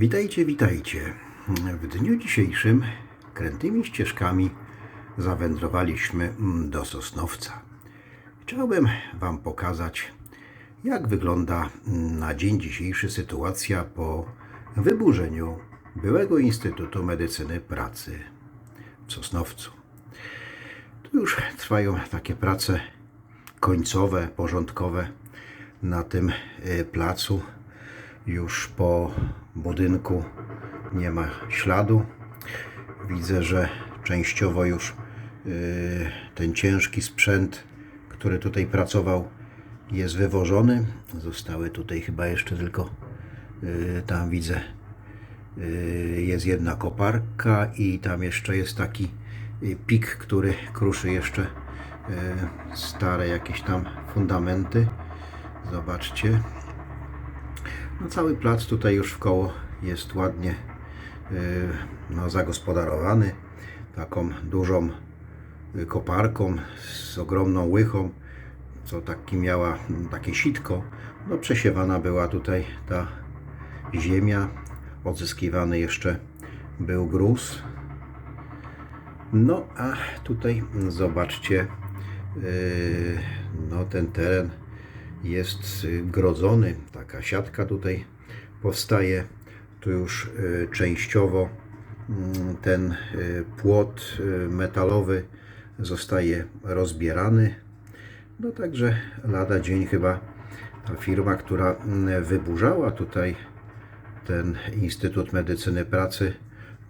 Witajcie, witajcie. W dniu dzisiejszym krętymi ścieżkami zawędrowaliśmy do Sosnowca. Chciałbym Wam pokazać, jak wygląda na dzień dzisiejszy sytuacja po wyburzeniu byłego Instytutu Medycyny Pracy w Sosnowcu. Tu już trwają takie prace końcowe, porządkowe na tym y, placu. Już po budynku nie ma śladu. Widzę, że częściowo już y, ten ciężki sprzęt, który tutaj pracował, jest wywożony. Zostały tutaj chyba jeszcze tylko y, tam widzę y, jest jedna koparka i tam jeszcze jest taki pik, który kruszy jeszcze stare jakieś tam fundamenty. Zobaczcie. No, cały plac tutaj już w koło jest ładnie y, no, zagospodarowany. Taką dużą y, koparką z ogromną łychą, co taki miała mm, takie sitko. No, przesiewana była tutaj ta ziemia. Odzyskiwany jeszcze był gruz. No a tutaj zobaczcie, yy, no ten teren jest grodzony, taka siatka tutaj powstaje. Tu już y, częściowo mm, ten y, płot y, metalowy zostaje rozbierany. No także lada dzień chyba ta firma, która mm, wyburzała tutaj ten Instytut Medycyny Pracy,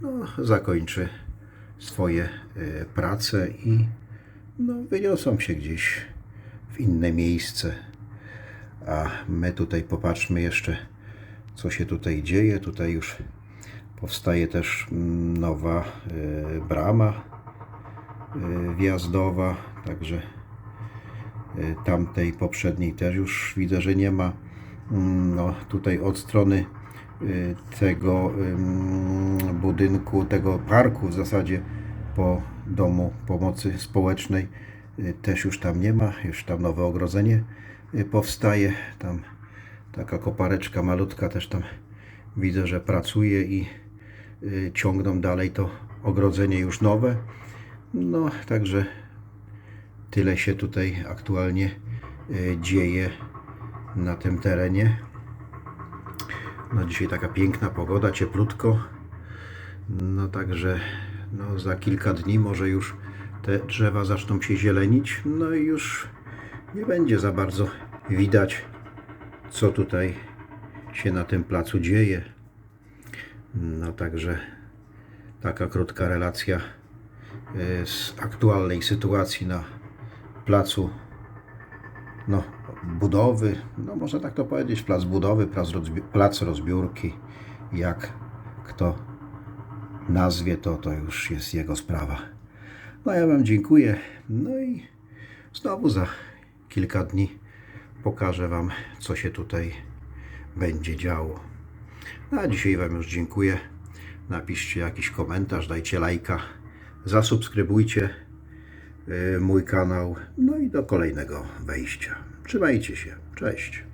no, zakończy swoje prace i no, wyniosą się gdzieś w inne miejsce. A my tutaj popatrzmy jeszcze, co się tutaj dzieje. Tutaj już powstaje też mm, nowa y, brama y, wjazdowa, także y, tamtej poprzedniej też już widzę, że nie ma. Mm, No, tutaj od strony tego ym, budynku, tego parku w zasadzie po domu pomocy społecznej też już tam nie ma, już tam nowe ogrodzenie powstaje. Tam taka kopareczka malutka też tam widzę, że pracuje i y, ciągną dalej to ogrodzenie już nowe. No, także tyle się tutaj aktualnie y, dzieje na tym terenie. No dzisiaj taka piękna pogoda, cieplutko. No także no, za kilka dni może już te drzewa zaczną się zielenić. No i już nie będzie za bardzo widać, co tutaj się na tym placu dzieje. No także taka krótka relacja e, z aktualnej sytuacji na placu no, budowy, no można tak to powiedzieć, plac budowy, plac, rozbi- plac rozbiórki, jak kto nazwie to, to już jest jego sprawa. No ja Wam dziękuję, no i znowu za kilka dni pokażę Wam, co się tutaj będzie działo. No a dzisiaj Wam już dziękuję. Napiszcie jakiś komentarz, dajcie lajka, zasubskrybujcie y, mój kanał. No i do kolejnego wejścia. Trzymajcie się. Cześć.